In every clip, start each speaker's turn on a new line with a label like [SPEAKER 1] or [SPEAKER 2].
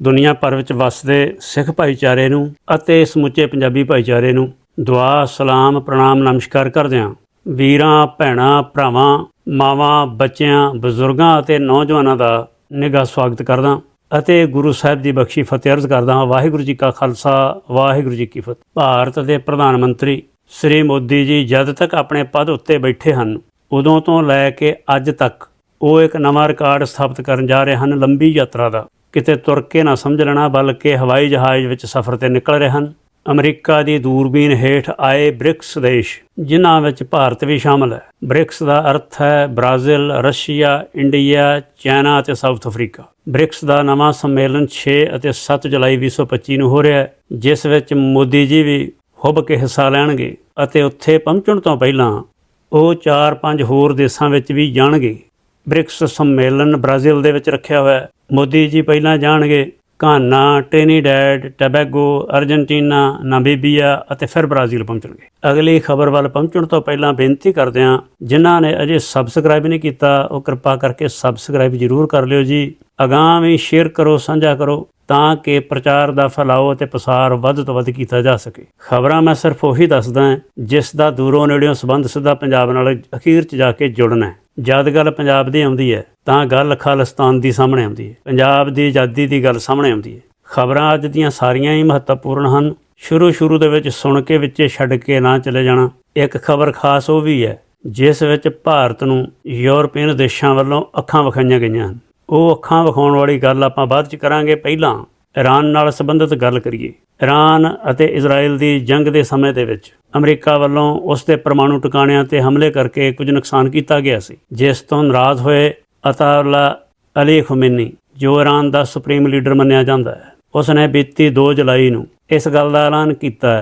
[SPEAKER 1] ਦੁਨੀਆ ਭਰ ਵਿੱਚ ਵਸਦੇ ਸਿੱਖ ਭਾਈਚਾਰੇ ਨੂੰ ਅਤੇ ਸਮੁੱਚੇ ਪੰਜਾਬੀ ਭਾਈਚਾਰੇ ਨੂੰ ਦੁਆ, ਸਲਾਮ, ਪ੍ਰਣਾਮ, ਨਮਸਕਾਰ ਕਰਦੇ ਹਾਂ। ਵੀਰਾਂ, ਭੈਣਾਂ, ਭਰਾਵਾਂ, ਮਾਵਾਂ, ਬੱਚਿਆਂ, ਬਜ਼ੁਰਗਾਂ ਅਤੇ ਨੌਜਵਾਨਾਂ ਦਾ ਨਿੱਘਾ ਸਵਾਗਤ ਕਰਦਾ ਅਤੇ ਗੁਰੂ ਸਾਹਿਬ ਦੀ ਬਖਸ਼ੀ ਫਤਿਹ ਅਰਜ਼ ਕਰਦਾ ਹਾਂ। ਵਾਹਿਗੁਰੂ ਜੀ ਕਾ ਖਾਲਸਾ, ਵਾਹਿਗੁਰੂ ਜੀ ਕੀ ਫਤਿਹ। ਭਾਰਤ ਦੇ ਪ੍ਰਧਾਨ ਮੰਤਰੀ ਸ੍ਰੀ ਮੋਦੀ ਜੀ ਜਦ ਤੱਕ ਆਪਣੇ ਪਦ ਉੱਤੇ ਬੈਠੇ ਹਨ, ਉਦੋਂ ਤੋਂ ਲੈ ਕੇ ਅੱਜ ਤੱਕ ਉਹ ਇੱਕ ਨਵਾਂ ਰਿਕਾਰਡ ਸਥਾਪਿਤ ਕਰਨ ਜਾ ਰਹੇ ਹਨ ਲੰਬੀ ਯਾਤਰਾ ਦਾ। ਕਿਤੇ ਤੁਰ ਕੇ ਨਾ ਸਮਝ ਲੈਣਾ, ਬਲਕਿ ਹਵਾਈ ਜਹਾਜ਼ ਵਿੱਚ ਸਫ਼ਰ ਤੇ ਨਿਕਲ ਰਹੇ ਹਨ। ਅਮਰੀਕਾ ਦੀ ਦੂਰਬੀਨ ਹੇਠ ਆਏ ਬ੍ਰਿਕਸ ਦੇਸ਼, ਜਿਨ੍ਹਾਂ ਵਿੱਚ ਭਾਰਤ ਵੀ ਸ਼ਾਮਲ ਹੈ। ਬ੍ਰਿਕਸ ਦਾ ਅਰਥ ਹੈ ਬ੍ਰਾਜ਼ੀਲ, ਰਸ਼ੀਆ, ਇੰਡੀਆ, ਚਾਈਨਾ ਅਤੇ ਸਾਊਥ ਅਫਰੀਕਾ। ਬ੍ਰਿਕਸ ਦਾ ਨਵਾਂ ਸੰਮੇਲਨ 6 ਅਤੇ 7 ਜੁਲਾਈ 2025 ਨੂੰ ਹੋ ਰਿਹਾ ਹੈ, ਜਿਸ ਵਿੱਚ ਮੋਦੀ ਜੀ ਵੀ ਹੁੱਬ ਕੇ ਹਿੱਸਾ ਲੈਣਗੇ ਅਤੇ ਉੱਥੇ ਪਹੁੰਚਣ ਤੋਂ ਪਹਿਲਾਂ ਉਹ 4-5 ਹੋਰ ਦੇਸ਼ਾਂ ਵਿੱਚ ਵੀ ਜਾਣਗੇ। ਬ੍ਰਿਕਸ ਸੰਮੇਲਨ ਬ੍ਰਾਜ਼ੀਲ ਦੇ ਵਿੱਚ ਰੱਖਿਆ ਹੋਇਆ ਹੈ। ਮੋਦੀ ਜੀ ਪਹਿਲਾਂ ਜਾਣਗੇ, Ghana, Trinidad, Tobago, Argentina, Namibia ਅਤੇ ਫਿਰ ਬ੍ਰਾਜ਼ੀਲ ਪਹੁੰਚਣਗੇ। ਅਗਲੀ ਖਬਰ ਵੱਲ ਪਹੁੰਚਣ ਤੋਂ ਪਹਿਲਾਂ ਬੇਨਤੀ ਕਰਦੇ ਹਾਂ, ਜਿਨ੍ਹਾਂ ਨੇ ਅਜੇ ਸਬਸਕ੍ਰਾਈਬ ਨਹੀਂ ਕੀਤਾ, ਉਹ ਕਿਰਪਾ ਕਰਕੇ ਸਬਸਕ੍ਰਾਈਬ ਜ਼ਰੂਰ ਕਰ ਲਿਓ ਜੀ। ਅਗਾਂਹ ਵੀ ਸ਼ੇਅਰ ਕਰੋ, ਸਾਂਝਾ ਕਰੋ, ਤਾਂ ਕਿ ਪ੍ਰਚਾਰ ਦਾ ਫੈਲਾਓ ਅਤੇ ਪ੍ਰਸਾਰ ਵੱਧ ਤੋਂ ਵੱਧ ਕੀਤਾ ਜਾ ਸਕੇ। ਖਬਰਾਂ ਮੈਂ ਸਿਰਫ ਉਹੀ ਦੱਸਦਾ ਜਿਸ ਦਾ ਦੂਰੋਂ ਨੇੜਿਓਂ ਸੰਬੰਧ ਸਿੱਧਾ ਪੰਜਾਬ ਨਾਲ ਅਖੀਰ 'ਚ ਜਾ ਕੇ ਜੁੜਨਾ ਹੈ। ਜਦ ਗੱਲ ਪੰਜਾਬ ਦੀ ਆਉਂਦੀ ਹੈ, ਤਾਂ ਗੱਲ ਖਾਲਿਸਤਾਨ ਦੀ ਸਾਹਮਣੇ ਆਉਂਦੀ ਹੈ। ਪੰਜਾਬ ਦੀ ਆਜ਼ਾਦੀ ਦੀ ਗੱਲ ਸਾਹਮਣੇ ਆਉਂਦੀ ਹੈ। ਖਬਰਾਂ ਅੱਜ ਦੀਆਂ ਸਾਰੀਆਂ ਹੀ ਮਹੱਤਵਪੂਰਨ ਹਨ। ਸ਼ੁਰੂ ਸ਼ੁਰੂ ਦੇ ਵਿੱਚ ਸੁਣ ਕੇ ਵਿੱਚੇ ਛੱਡ ਕੇ ਨਾ ਚਲੇ ਜਾਣਾ। ਇੱਕ ਖਬਰ ਖਾਸ ਉਹ ਵੀ ਹੈ, ਜਿਸ ਵਿੱਚ ਭਾਰਤ ਨੂੰ ਯੂਰਪੀਅਨ ਦੇਸ਼ਾਂ ਵੱਲੋਂ ਅੱਖਾਂ ਵਿਖਾਈਆਂ ਗਈਆਂ ਹਨ। ਉਹ ਅੱਖਾਂ ਵਿਖਾਉਣ ਵਾਲੀ ਗੱਲ ਆਪਾਂ ਬਾਅਦ ਚ ਕਰਾਂਗੇ। ਪਹਿਲਾਂ ਈਰਾਨ ਨਾਲ ਸੰਬੰਧਿਤ ਗੱਲ ਕਰੀਏ। ਈਰਾਨ ਅਤੇ ਇਜ਼ਰਾਈਲ ਦੀ ਜੰਗ ਦੇ ਸਮੇਂ ਦੇ ਵਿੱਚ ਅਮਰੀਕਾ ਵੱਲੋਂ ਉਸ ਦੇ ਪਰਮਾਣੂ ਟਿਕਾਣਿਆਂ ਤੇ ਹਮਲੇ ਕਰਕੇ ਕੁਝ ਨੁਕਸਾਨ ਕੀਤਾ ਗਿਆ ਸੀ, ਜਿਸ ਤੋਂ ਨਾਰਾਜ਼ ਹੋਏ ਅਤਾਉਲਾ ਅਲੀ ਖੁਮੈਨੀ, ਜੋ ਈਰਾਨ ਦਾ ਸੁਪਰੀਮ ਲੀਡਰ ਮੰਨਿਆ ਜਾਂਦਾ ਹੈ। ਉਸ ਨੇ ਬੀਤੀ 2 ਜੁਲਾਈ ਨੂੰ ਇਸ ਗੱਲ ਦਾ ਐਲਾਨ ਕੀਤਾ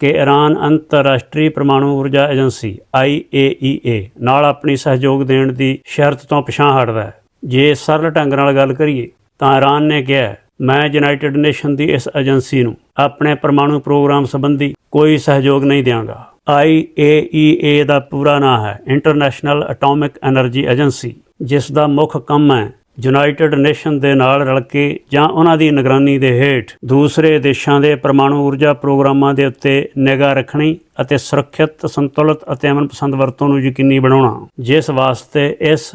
[SPEAKER 1] ਕਿ ਈਰਾਨ ਅੰਤਰਰਾਸ਼ਟਰੀ ਪਰਮਾਣੂ ਊਰਜਾ ਏਜੰਸੀ IAEA ਨਾਲ ਆਪਣੀ ਸਹਿਯੋਗ ਦੇਣ ਦੀ ਸ਼ਰਤ ਤੋਂ ਪਛਾਣ ਹਟਦਾ ਹੈ। ਜੇ ਸਰਲ ਢੰਗ ਨਾਲ ਗੱਲ ਕਰੀਏ, ਤਾਂ ਈਰਾਨ ਨੇ ਕਿਹਾ ਮੈਂ ਯੂਨਾਈਟਿਡ ਨੇਸ਼ਨ ਦੀ ਇਸ ਏਜੰਸੀ ਨੂੰ ਆਪਣੇ ਪਰਮਾਣੂ ਪ੍ਰੋਗਰਾਮ ਸੰਬੰਧੀ ਕੋਈ ਸਹਿਯੋਗ ਨਹੀਂ ਦਿਆਂਗਾ। IAEA ਦਾ ਪੂਰਾ ਨਾਮ ਹੈ ਇੰਟਰਨੈਸ਼ਨਲ ਐਟੋਮਿਕ ਐਨਰਜੀ ਏਜੰਸੀ, ਜਿਸ ਦਾ ਮੁੱਖ ਕੰਮ ਹੈ ਯੂਨਾਈਟਿਡ ਨੇਸ਼ਨ ਦੇ ਨਾਲ ਰਲ ਕੇ ਜਾਂ ਉਹਨਾਂ ਦੀ ਨਿਗਰਾਨੀ ਦੇ ਹੇਠ ਦੂਸਰੇ ਦੇਸ਼ਾਂ ਦੇ ਪਰਮਾਣੂ ਊਰਜਾ ਪ੍ਰੋਗਰਾਮਾਂ ਦੇ ਉੱਤੇ ਨਿਗਾਹ ਰੱਖਣੀ ਅਤੇ ਸੁਰੱਖਿਅਤ, ਸੰਤੁਲਿਤ ਅਤੇ ਅਮਨ ਪਸੰਦ ਵਰਤੋਂ ਨੂੰ ਯਕੀਨੀ ਬਣਾਉਣਾ। ਜਿਸ ਵਾਸਤੇ ਇਸ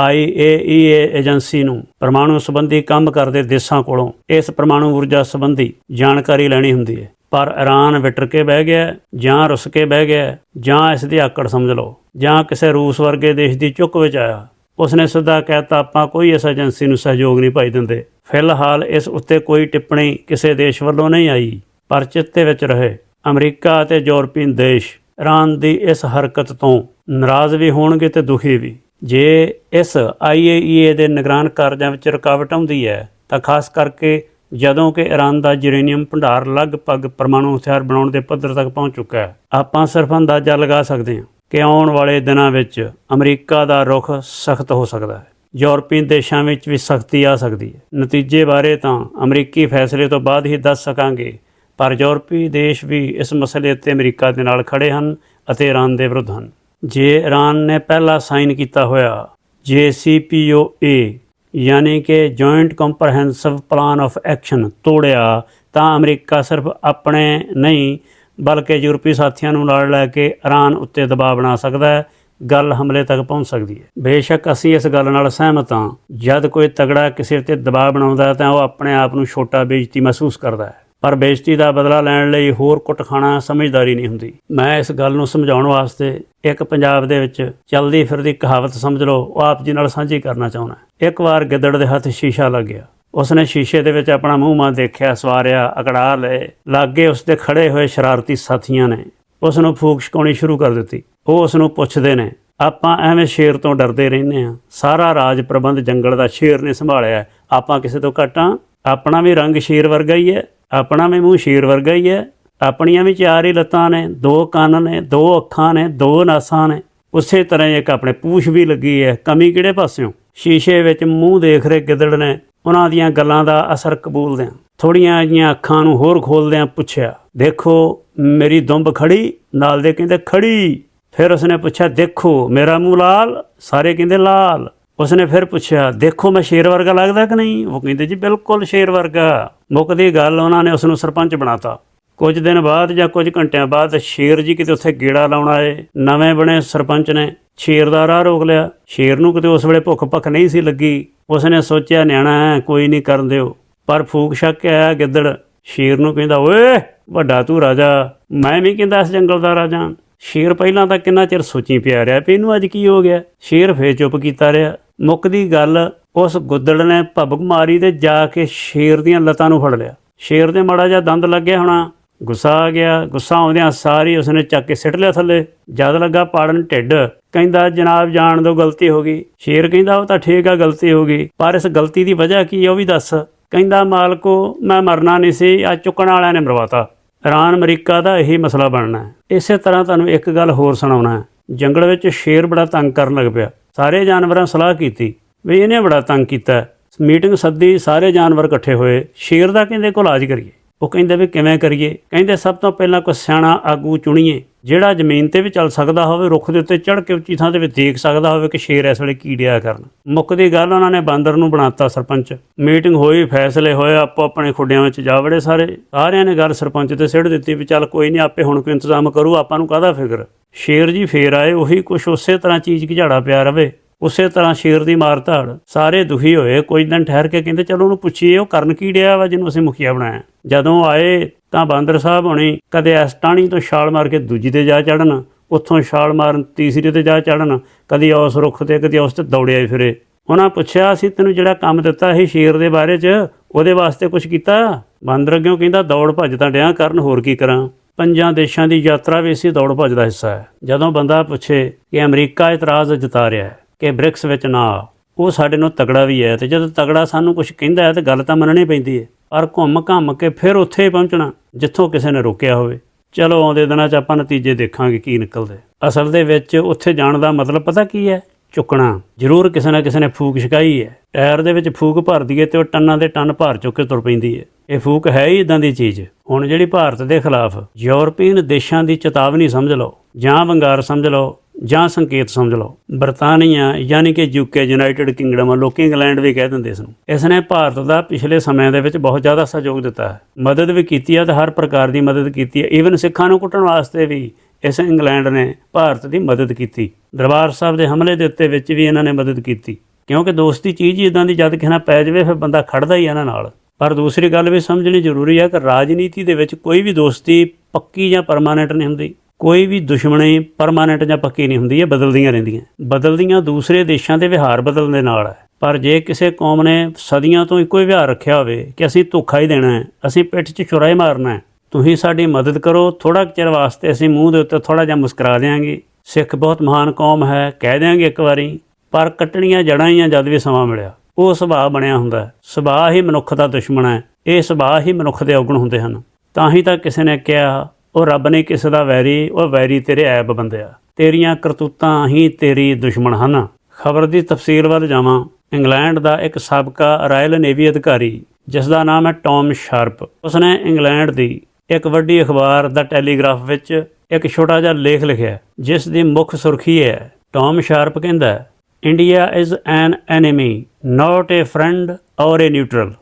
[SPEAKER 1] IAEA ਏਜੰਸੀ ਨੂੰ ਪਰਮਾਣੂ ਸੰਬੰਧੀ ਕੰਮ ਕਰਦੇ ਦੇਸ਼ਾਂ ਕੋਲੋਂ ਇਸ ਪਰਮਾਣੂ ਊਰਜਾ ਸੰਬੰਧੀ ਜਾਣਕਾਰੀ ਲੈਣੀ ਹੁੰਦੀ ਹੈ। ਪਰ ਈਰਾਨ ਵਿਟਰ ਕੇ ਬਹਿ ਗਿਆ, ਜਾਂ ਰੁੱਸ ਕੇ ਬਹਿ ਗਿਆ, ਜਾਂ ਇਸ ਦੀ ਆਕੜ ਸਮਝ ਲਓ, ਜਾਂ ਕਿਸੇ ਰੂਸ ਵਰਗੇ ਦੇਸ਼ ਦੀ ਚੁੱਕ ਵਿੱਚ ਆਇਆ। ਉਸਨੇ ਸਿੱਧਾ ਕਹਿਤਾ, ਆਪਾਂ ਕੋਈ ਇਸ ਏਜੰਸੀ ਨੂੰ ਸਹਿਯੋਗ ਨਹੀਂ ਭਾਈ ਦਿੰਦੇ। ਫਿਲਹਾਲ ਇਸ ਉੱਤੇ ਕੋਈ ਟਿੱਪਣੀ ਕਿਸੇ ਦੇਸ਼ ਵੱਲੋਂ ਨਹੀਂ ਆਈ, ਪਰ ਚਿੱਤੇ ਵਿੱਚ ਰਹੇ। ਅਮਰੀਕਾ ਅਤੇ ਯੂਰਪੀਅਨ ਦੇਸ਼ ਈਰਾਨ ਦੀ ਇਸ ਹਰਕਤ ਤੋਂ ਨਾਰਾਜ਼ ਵੀ ਹੋਣਗੇ ਤੇ ਦੁਖੀ ਵੀ। ਜੇ ਇਸ IAEA ਦੇ ਨਿਗਰਾਨ ਕਾਰਜਾਂ ਵਿੱਚ ਰੁਕਾਵਟ ਆਉਂਦੀ ਹੈ, ਤਾਂ ਖਾਸ ਕਰਕੇ ਜਦੋਂ ਕਿ ਈਰਾਨ ਦਾ ਯੂਰੇਨੀਅਮ ਭੰਡਾਰ ਲਗਭਗ ਪਰਮਾਣੂ ਹਥਿਆਰ ਬਣਾਉਣ ਦੇ ਪੱਧਰ ਤੱਕ ਪਹੁੰਚ ਚੁੱਕਾ ਹੈ। ਆਪਾਂ ਸਿਰਫ ਅੰਦਾਜ਼ਾ ਲਗਾ ਸਕਦੇ ਹਾਂ ਕਿ ਆਉਣ ਵਾਲੇ ਦਿਨਾਂ ਵਿੱਚ ਅਮਰੀਕਾ ਦਾ ਰੁਖ ਸਖਤ ਹੋ ਸਕਦਾ ਹੈ। ਯੂਰਪੀਅਨ ਦੇਸ਼ਾਂ ਵਿੱਚ ਵੀ ਸਖਤੀ ਆ ਸਕਦੀ ਹੈ। ਨਤੀਜੇ ਬਾਰੇ ਤਾਂ ਅਮਰੀਕੀ ਫੈਸਲੇ ਤੋਂ ਬਾਅਦ ਹੀ ਦੱਸ ਸਕਾਂਗੇ, ਪਰ ਯੂਰਪੀ ਦੇਸ਼ ਵੀ ਇਸ ਮਸਲੇ ਉੱਤੇ ਅਮਰੀਕਾ ਦੇ ਨਾਲ ਖੜੇ ਹਨ ਅਤੇ ਈਰਾਨ ਦੇ ਵਿਰੁੱਧ ਹਨ। ਜੇ ਈਰਾਨ ਨੇ ਪਹਿਲਾ ਸਾਈਨ ਕੀਤਾ ਹੋਇਆ JCPOA ਯਾਨੀ ਕਿ joint comprehensive plan of action ਤੋੜਿਆ, ਤਾਂ ਅਮਰੀਕਾ ਸਿਰਫ ਆਪਣੇ ਨਹੀਂ, ਬਲਕਿ ਯੂਰਪੀ ਸਾਥੀਆਂ ਨੂੰ ਨਾਲ ਲੈ ਕੇ ਈਰਾਨ ਉੱਤੇ ਦਬਾਅ ਬਣਾ ਸਕਦਾ ਹੈ, ਗੱਲ ਹਮਲੇ ਤੱਕ ਪਹੁੰਚ ਸਕਦੀ ਹੈ। ਬੇਸ਼ੱਕ ਅਸੀਂ ਇਸ ਗੱਲ ਨਾਲ ਸਹਿਮਤ ਹਾਂ, ਜਦ ਕੋਈ ਤਗੜਾ ਕਿਸੇ ਤੇ ਦਬਾਅ ਬਣਾਉਂਦਾ ਹੈ, ਤਾਂ ਉਹ ਆਪਣੇ ਆਪ ਨੂੰ ਛੋਟਾ ਬੇਇੱਜ਼ਤੀ ਮਹਿਸੂਸ ਕਰਦਾ ਹੈ। ਪਰ ਬੇਇੱਜ਼ਤੀ ਦਾ ਬਦਲਾ ਲੈਣ ਲਈ ਹੋਰ ਕੁੱਟ ਖਾਣਾ ਸਮਝਦਾਰੀ ਨਹੀਂ ਹੁੰਦੀ। ਮੈਂ ਇਸ ਗੱਲ ਨੂੰ ਸਮਝਾਉਣ ਵਾਸਤੇ ਇੱਕ ਪੰਜਾਬ ਦੇ ਵਿੱਚ ਚੱਲਦੀ ਫਿਰਦੀ ਕਹਾਵਤ ਸਮਝ ਲਓ, ਉਹ ਆਪ ਜੀ ਨਾਲ ਸਾਂਝੀ ਕਰਨਾ ਚਾਹੁੰਦਾ ਇੱਕ ਵਾਰ ਗਿੱਦੜ ਦੇ ਹੱਥ ਸ਼ੀਸ਼ਾ ਲੱਗ ਗਿਆ। ਉਸਨੇ ਸ਼ੀਸ਼ੇ ਦੇ ਵਿੱਚ ਆਪਣਾ ਮੂੰਹ ਮਾਂ ਦੇਖਿਆ, ਸਵਾਰਿਆ ਅਕੜਾ ਲਏ। ਲਾਗੇ ਉਸਦੇ ਖੜੇ ਹੋਏ ਸ਼ਰਾਰਤੀ ਸਾਥੀਆਂ ਨੇ ਉਸ ਨੂੰ ਫੂਕ ਛਕਾਉਣੀ ਸ਼ੁਰੂ ਕਰ ਦਿੱਤੀ। ਉਹ ਉਸ ਨੂੰ ਪੁੱਛਦੇ ਨੇ, ਆਪਾਂ ਐਵੇਂ ਸ਼ੇਰ ਤੋਂ ਡਰਦੇ ਰਹਿੰਦੇ ਆ ਸਾਰਾ ਰਾਜ ਪ੍ਰਬੰਧ ਜੰਗਲ ਦਾ ਸ਼ੇਰ ਨੇ ਸੰਭਾਲਿਆ ਆਪਾਂ ਕਿਸੇ ਤੋਂ ਘਟਾਂ ਆਪਣਾ ਵੀ ਰੰਗ ਸ਼ੇਰ ਵਰਗਾ ਹੀ ਹੈ। ਆਪਣਾ ਵੀ ਮੂੰਹ ਸ਼ੇਰ ਵਰਗਾ ਹੀ ਹੈ। ਆਪਣੀਆਂ ਵੀ ਚਾਰ ਹੀ ਲੱਤਾਂ ਨੇ, ਦੋ ਕੰਨ ਨੇ, ਦੋ ਅੱਖਾਂ ਨੇ, ਦੋ ਨਾਸਾਂ ਨੇ। ਉਸੇ ਤਰ੍ਹਾਂ ਇੱਕ ਆਪਣੇ ਪੂਛ ਵੀ ਲੱਗੀ ਹੈ। ਕਮੀ ਕਿਹੜੇ ਪਾਸਿਓਂ? ਸ਼ੀਸ਼ੇ ਵਿੱਚ ਮੂੰਹ ਦੇਖ ਰਹੇ ਗਿੱਦੜ ਨੇ। ਉਹਨਾਂ ਦੀਆਂ ਗੱਲਾਂ ਦਾ ਅਸਰ ਕਬੂਲਦਿਆਂ ਥੋੜੀਆਂ ਜਿਹੀਆਂ ਅੱਖਾਂ ਨੂੰ ਹੋਰ ਖੋਲਦਿਆਂ ਪੁੱਛਿਆ, ਦੇਖੋ, ਮੇਰੀ ਦੁੰਬ ਖੜੀ? ਨਾਲ ਦੇ ਕਹਿੰਦੇ, ਖੜੀ। ਫਿਰ ਉਸਨੇ ਪੁੱਛਿਆ, ਦੇਖੋ, ਮੇਰਾ ਮੂੰਹ ਲਾਲ? ਸਾਰੇ ਕਹਿੰਦੇ, ਲਾਲ। ਉਸਨੇ ਫਿਰ ਪੁੱਛਿਆ, ਦੇਖੋ ਮੈਂ ਸ਼ੇਰ ਵਰਗਾ ਲੱਗਦਾ ਕਿ ਨਹੀਂ? ਉਹ ਕਹਿੰਦੇ, ਜੀ ਬਿਲਕੁਲ ਸ਼ੇਰ ਵਰਗਾ। ਮੁੱਕਦੀ ਗੱਲ, ਉਹਨਾਂ ਨੇ ਉਸ ਨੂੰ ਸਰਪੰਚ ਬਣਾਤਾ। ਕੁਝ ਦਿਨ ਬਾਅਦ ਜਾਂ ਕੁਝ ਘੰਟਿਆਂ ਬਾਅਦ ਸ਼ੇਰ ਜੀ ਕਿਤੇ ਉੱਥੇ ਗੇੜਾ ਲਾਉਣ ਆਏ। ਨਵੇਂ ਬਣੇ ਸਰਪੰਚ ਨੇ। ਸ਼ੇਰ ਦਾ ਰਾਹ ਰੋਕ ਲਿਆ। ਸ਼ੇਰ ਨੂੰ ਕਿਤੇ ਉਸ ਵੇਲੇ ਭੁੱਖ ਭੱਖ ਨਹੀਂ ਸੀ ਲੱਗੀ। ਉਸਨੇ ਸੋਚਿਆ, ਨਿਆਣਾ ਹੈ ਕੋਈ ਨਹੀਂ ਕਰਨ ਦਿਓ। ਪਰ ਫੂਕ ਛੱਕ ਕੇ ਆਇਆ ਗਿੱਦੜ। ਸ਼ੇਰ ਨੂੰ ਕਹਿੰਦਾ, ਓਏ, ਵੱਡਾ ਤੂੰ ਰਾਜਾ। ਮੈਂ ਵੀ ਕਹਿੰਦਾ ਇਸ ਜੰਗਲ ਦਾ ਰਾਜਾ। ਸ਼ੇਰ ਪਹਿਲਾਂ ਤਾਂ ਕਿੰਨਾ ਚਿਰ ਸੋਚੀ ਪਿਆ ਰਿਹਾ ਵੀ ਇਹਨੂੰ ਅੱਜ ਕੀ ਹੋ ਗਿਆ? ਸ਼ੇਰ ਫੇਰ ਚੁੱਪ ਕੀਤਾ ਰਿਹਾ। ਮੁੱਕਦੀ ਗੱਲ ਉਸ ਗੁੱਦੜ ਨੇ ਭਬਕ ਮਾਰੀ ਤੇ ਜਾ ਕੇ ਸ਼ੇਰ ਦੀਆਂ ਲੱਤਾਂ ਨੂੰ ਫੜ ਲਿਆ। ਸ਼ੇਰ ਦੇ ਮਾੜਾ ਜਿਹਾ ਦੰਦ ਲੱਗਿਆ ਹੋਣਾ। ਗੁੱਸਾ ਆ ਗਿਆ। ਗੁੱਸਾ ਆਉਂਦਿਆਂ ਸਾਰੀ ਉਸਨੇ ਚੱਕ ਕੇ ਸਿੱਟ ਲਿਆ ਥੱਲੇ। ਜਦ ਲੱਗਾ ਪਾੜਨ ਢਿੱਡ, ਕਹਿੰਦਾ, ਜਨਾਬ, ਜਾਣ ਦੋ ਗਲਤੀ ਹੋ ਗਈ। ਸ਼ੇਰ ਕਹਿੰਦਾ, ਉਹ ਤਾਂ ਠੀਕ ਆ, ਗਲਤੀ ਹੋ ਗਈ। ਪਰ ਇਸ ਗਲਤੀ ਦੀ ਵਜ੍ਹਾ ਕੀ ਹੈ ਉਹ ਵੀ ਦੱਸ। ਕਹਿੰਦਾ, ਮਾਲਕੋ, ਮੈਂ ਮਰਨਾ ਨਹੀਂ ਸੀ, ਆ ਚੁੱਕਣ ਵਾਲਿਆਂ ਨੇ ਮਰਵਾਤਾ। ਇਰਾਨ ਅਮਰੀਕਾ ਦਾ ਇਹੀ ਮਸਲਾ ਬਣਨਾ ਹੈ। ਇਸੇ ਤਰ੍ਹਾਂ ਤੁਹਾਨੂੰ ਇੱਕ ਗੱਲ ਹੋਰ ਸੁਣਾਉਣਾ ਹੈ। ਜੰਗਲ ਵਿੱਚ ਸ਼ੇਰ ਬੜਾ ਤੰਗ ਕਰਨ ਲੱਗ ਪਿਆ। ਸਾਰੇ ਜਾਨਵਰਾਂ ਸਲਾਹ ਕੀਤੀ ਵੀ ਇਹਨੇ ਬੜਾ ਤੰਗ ਕੀਤਾ। ਮੀਟਿੰਗ ਸੱਦੀ, ਸਾਰੇ ਜਾਨਵਰ ਇਕੱਠੇ ਹੋਏ। ਸ਼ੇਰ ਦਾ ਕਹਿੰਦੇ ਕੋਲ ਇਲਾਜ ਕਰੀਏ। ਉਹ ਕਹਿੰਦੇ ਵੀ ਕਿਵੇਂ ਕਰੀਏ? ਕਹਿੰਦੇ ਸਭ ਤੋਂ ਪਹਿਲਾਂ ਕੋਈ ਸਿਆਣਾ ਆਗੂ ਚੁਣੀਏ, ਜਿਹੜਾ ਜ਼ਮੀਨ ਤੇ ਵੀ ਚੱਲ ਸਕਦਾ ਹੋਵੇ, ਰੁੱਖ ਦੇ ਉੱਤੇ ਚੜ੍ਹ ਕੇ ਉੱਚੀ ਥਾਂ ਤੇ ਵੀ ਦੇਖ ਸਕਦਾ ਹੋਵੇ ਕਿ ਸ਼ੇਰ ਇਸ ਵੇਲੇ ਕੀ ਡਿਆ ਕਰਨ। ਮੁੱਕਦੀ ਗੱਲ ਉਹਨਾਂ ਨੇ ਬਾਂਦਰ ਨੂੰ ਬਣਾਤਾ ਸਰਪੰਚ। ਮੀਟਿੰਗ ਹੋਈ, ਫੈਸਲੇ ਹੋਏ, ਆਪੋ ਆਪਣੇ ਖੁੱਡਿਆਂ ਵਿੱਚ ਜਾ ਵੜੇ ਸਾਰੇ। ਸਾਰਿਆਂ ਨੇ ਗੱਲ ਸਰਪੰਚ ਤੇ ਸਿੱਟ ਦਿੱਤੀ ਵੀ ਚੱਲ ਕੋਈ ਨਹੀਂ, ਆਪੇ ਹੁਣ ਕੋਈ ਇੰਤਜ਼ਾਮ ਕਰੂ, ਆਪਾਂ ਨੂੰ ਕਾਹਦਾ ਫਿਕਰ? ਸ਼ੇਰ ਜੀ ਫੇਰ ਆਏ, ਉਹੀ ਕੁਛ ਉਸੇ ਤਰ੍ਹਾਂ ਚੀਜ਼ ਘਿਝਾੜਾ ਪਿਆ ਰਵੇ। ਉਸੇ ਤਰ੍ਹਾਂ ਸ਼ੇਰ ਦੀ ਮਾਰ ਧਾੜ, ਸਾਰੇ ਦੁਖੀ ਹੋਏ, ਕੁਝ ਦਿਨ ਠਹਿਰ ਕੇ ਕਹਿੰਦੇ, ਚਲੋ ਉਹਨੂੰ ਪੁੱਛੀਏ, ਉਹ ਕਰਨ ਕੀ ਡਿਆ ਵਾ ਜਿਹਨੂੰ ਅਸੀਂ ਮੁਖੀਆ ਬਣਾਇਆ? ਜਦੋਂ ਆਏ ਤਾਂ ਬਾਂਦਰ ਸਾਹਿਬ ਹੋਣੀ ਕਦੇ ਇਸ ਟਾਣੀ ਤੋਂ ਛਾਲ ਮਾਰ ਕੇ ਦੂਜੀ ਤੇ ਜਾ ਚੜਨ ਉੱਥੋਂ ਛਾਲ ਮਾਰਨ ਤੀਸਰੀ ਤੇ ਜਾ ਚੜਨ ਕਦੀ ਉਸ ਰੁੱਖ ਤੇ, ਕਦੀ ਉਸ ਤੇ ਦੌੜਿਆ ਫਿਰੇ। ਉਹਨਾਂ ਪੁੱਛਿਆ, ਅਸੀਂ ਤੈਨੂੰ ਜਿਹੜਾ ਕੰਮ ਦਿੱਤਾ ਸੀ ਸ਼ੇਰ ਦੇ ਬਾਰੇ 'ਚ, ਉਹਦੇ ਵਾਸਤੇ ਕੁਝ ਕੀਤਾ? ਬਾਂਦਰ ਅੱਗੇ ਕਹਿੰਦਾ, ਦੌੜ ਭੱਜ ਤਾਂ ਡਿਆ ਕਰਨ, ਹੋਰ ਕੀ ਕਰਾਂ? ਪੰਜਾਂ ਦੇਸ਼ਾਂ ਦੀ ਯਾਤਰਾ ਵੀ ਇਸੇ ਦੌੜ ਭੱਜ ਦਾ ਹਿੱਸਾ ਹੈ। ਜਦੋਂ ਬੰਦਾ ਪੁੱਛੇ ਕਿ ਅਮਰੀਕਾ ਇਤਰਾਜ਼ ਜਤਾ ਰਿਹਾ ਹੈ ਕਿ ਬ੍ਰਿਕਸ ਵਿੱਚ ਨਾ ਆ। ਉਹ ਸਾਡੇ ਨੂੰ ਤਗੜਾ ਵੀ ਹੈ ਤੇ ਜਦੋਂ ਤਗੜਾ ਸਾਨੂੰ ਕੁਝ ਕਹਿੰਦਾ ਹੈ ਤੇ ਗੱਲ ਤਾਂ ਮੰਨਣੀ ਪੈਂਦੀ ਹੈ। ਪਰ ਘੁੰਮ ਘੰਮ ਕੇ ਫਿਰ ਉੱਥੇ ਹੀ ਪਹੁੰਚਣਾ, ਜਿੱਥੋਂ ਕਿਸੇ ਨੇ ਰੋਕਿਆ ਹੋਵੇ। ਚਲੋ ਆਉਂਦੇ ਦਿਨਾਂ 'ਚ ਆਪਾਂ ਨਤੀਜੇ ਦੇਖਾਂਗੇ ਕੀ ਨਿਕਲਦੇ। ਅਸਲ ਦੇ ਵਿੱਚ ਉੱਥੇ ਜਾਣ ਦਾ ਮਤਲਬ ਪਤਾ ਕੀ ਹੈ? ਚੁੱਕਣਾ। ਜ਼ਰੂਰ ਕਿਸੇ ਨਾ ਕਿਸੇ ਨੇ ਫੂਕ ਛਕਾਈ ਹੈ। ਟਾਇਰ ਦੇ ਵਿੱਚ ਫੂਕ ਭਰ ਦਈਏ ਤੇ ਉਹ ਟੰਨਾਂ ਦੇ ਟੰਨ ਭਾਰ ਚੁੱਕ ਕੇ ਤੁਰ ਪੈਂਦੀ ਹੈ। ਇਹ ਫੂਕ ਹੈ ਹੀ ਇਦਾਂ ਦੀ ਚੀਜ਼। ਹੁਣ ਜਿਹੜੀ ਭਾਰਤ ਦੇ ਖਿਲਾਫ ਯੂਰਪੀਅਨ ਦੇਸ਼ਾਂ ਦੀ ਚੇਤਾਵਨੀ ਸਮਝ ਲਓ ਜਾਂ ਵੰਗਾਰ ਸਮਝ ਲਓ ਜਾਂ ਸੰਕੇਤ ਸਮਝ ਲਓ। ਬਰਤਾਨੀਆ ਯਾਨੀ ਕਿ ਯੂਕੇ ਯੂਨਾਈਟਿਡ ਕਿੰਗਡਮ ਲੋਕੀ ਇੰਗਲੈਂਡ ਵੀ ਕਹਿ ਦਿੰਦੇ ਇਸ ਨੂੰ ਇਸ ਨੇ ਭਾਰਤ ਦਾ ਪਿਛਲੇ ਸਮਿਆਂ ਦੇ ਵਿੱਚ ਬਹੁਤ ਜ਼ਿਆਦਾ ਸਹਿਯੋਗ ਦਿੱਤਾ ਹੈ। ਮਦਦ ਵੀ ਕੀਤੀ ਹੈ ਤੇ ਹਰ ਪ੍ਰਕਾਰ ਦੀ ਮਦਦ ਕੀਤੀ ਹੈ। ਈਵਨ ਸਿੱਖਾਂ ਨੂੰ ਕੁੱਟਣ ਵਾਸਤੇ ਵੀ ਇਸ ਇੰਗਲੈਂਡ ਨੇ ਭਾਰਤ ਦੀ ਮਦਦ ਕੀਤੀ। ਦਰਬਾਰ ਸਾਹਿਬ ਦੇ ਹਮਲੇ ਦੇ ਉੱਤੇ ਵਿੱਚ ਵੀ ਇਹਨਾਂ ਨੇ ਮਦਦ ਕੀਤੀ। ਕਿਉਂਕਿ ਦੋਸਤੀ ਚੀਜ਼ ਹੀ ਇਦਾਂ ਦੀ ਜਦ ਕਿਸੇ ਨਾਲ ਪੈ ਜਾਵੇ, ਫਿਰ ਬੰਦਾ ਖੜਦਾ ਹੀ ਇਹਨਾਂ ਨਾਲ। ਪਰ ਦੂਸਰੀ ਗੱਲ ਵੀ ਸਮਝਣੀ ਜ਼ਰੂਰੀ ਹੈ ਕਿ ਰਾਜਨੀਤੀ ਦੇ ਵਿੱਚ ਕੋਈ ਵੀ ਦੋਸਤੀ ਪੱਕੀ ਜਾਂ ਪਰਮਾਨੈਂਟ ਨਹੀਂ ਹੁੰਦੀ। ਕੋਈ ਵੀ ਦੁਸ਼ਮਣੀ ਪਰਮਾਨੈਂਟ ਜਾਂ ਪੱਕੀ ਨਹੀਂ ਹੁੰਦੀ, ਇਹ ਬਦਲਦੀਆਂ ਰਹਿੰਦੀਆਂ। ਬਦਲਦੀਆਂ ਦੂਸਰੇ ਦੇਸ਼ਾਂ ਦੇ ਵਿਹਾਰ ਬਦਲਣ ਦੇ ਨਾਲ ਹੈ। ਪਰ ਜੇ ਕਿਸੇ ਕੌਮ ਨੇ ਸਦੀਆਂ ਤੋਂ ਇੱਕੋ ਹੀ ਵਿਹਾਰ ਰੱਖਿਆ ਹੋਵੇ ਕਿ ਅਸੀਂ ਧੋਖਾ ਹੀ ਦੇਣਾ ਹੈ, ਅਸੀਂ ਪਿੱਠ 'ਚ ਛੁਰਾ ਹੀ ਮਾਰਨਾ ਹੈ, ਤੁਸੀਂ ਸਾਡੀ ਮਦਦ ਕਰੋ ਥੋੜਾ ਚਿਰ ਵਾਸਤੇ ਅਸੀਂ ਮੂੰਹ ਦੇ ਉੱਤੇ ਥੋੜਾ ਜਿਹਾ ਮੁਸਕਰਾ ਦੇਵਾਂਗੇ ਸਿੱਖ ਬਹੁਤ ਮਹਾਨ ਕੌਮ ਹੈ, ਕਹਿ ਦਿਆਂਗੇ ਇੱਕ ਵਾਰੀ, ਪਰ ਕੱਟਣੀਆਂ ਜੜਾਂ ਹੀ ਆ ਜਦ ਵੀ ਸਮਾਂ ਮਿਲਿਆ। ਉਹ ਸੁਭਾਅ ਬਣਿਆ ਹੁੰਦਾ ਸੁਭਾਅ ਹੀ ਮਨੁੱਖ ਦਾ ਦੁਸ਼ਮਣ ਹੈ, ਇਹ ਸੁਭਾਅ ਹੀ ਮਨੁੱਖ ਦੇ ਔਗਣ ਹੁੰਦੇ ਹਨ। ਤਾਂ ਹੀ ਤਾਂ ਕਿਸੇ ਨੇ ਕਿਹਾ ਉਹ ਰੱਬ ਨੇ ਕਿਸੇ ਦਾ ਵੈਰੀ, ਉਹ ਵੈਰੀ ਤੇਰੇ ਐਬ ਬੰਦਿਆ। ਤੇਰੀਆਂ ਕਰਤੂਤਾਂ ਹੀ ਤੇਰੀ ਦੁਸ਼ਮਣ ਹਨ। ਖਬਰ ਦੀ ਤਫਸੀਲ ਵੱਲ ਜਾਵਾਂ। ਇੰਗਲੈਂਡ ਦਾ ਇੱਕ ਸਾਬਕਾ ਰਾਇਲ ਨੇਵੀ ਅਧਿਕਾਰੀ, ਜਿਸ ਦਾ ਨਾਮ ਹੈ ਟੌਮ ਸ਼ਾਰਪ। ਉਸਨੇ ਇੰਗਲੈਂਡ ਦੀ ਇੱਕ ਵੱਡੀ ਅਖਬਾਰ ਦਾ ਟੈਲੀਗ੍ਰਾਫ ਵਿੱਚ ਇੱਕ ਛੋਟਾ ਜਿਹਾ ਲੇਖ ਲਿਖਿਆ, ਜਿਸ ਦੀ ਮੁੱਖ ਸੁਰਖੀ ਹੈ, ਟੌਮ ਸ਼ਾਰਪ ਕਹਿੰਦਾ India is an enemy, not a friend or a neutral.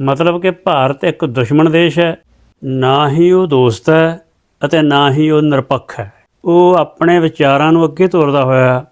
[SPEAKER 1] ਮਤਲਬ ਕਿ ਭਾਰਤ ਇੱਕ ਦੁਸ਼ਮਣ ਦੇਸ਼ ਹੈ, ਨਾ ਹੀ ਉਹ ਦੋਸਤ ਹੈ ਅਤੇ ਨਾ ਹੀ ਉਹ ਨਿਰਪੱਖ ਹੈ। ਉਹ ਆਪਣੇ ਵਿਚਾਰਾਂ ਨੂੰ ਅੱਗੇ ਤੋਰਦਾ ਹੋਇਆ,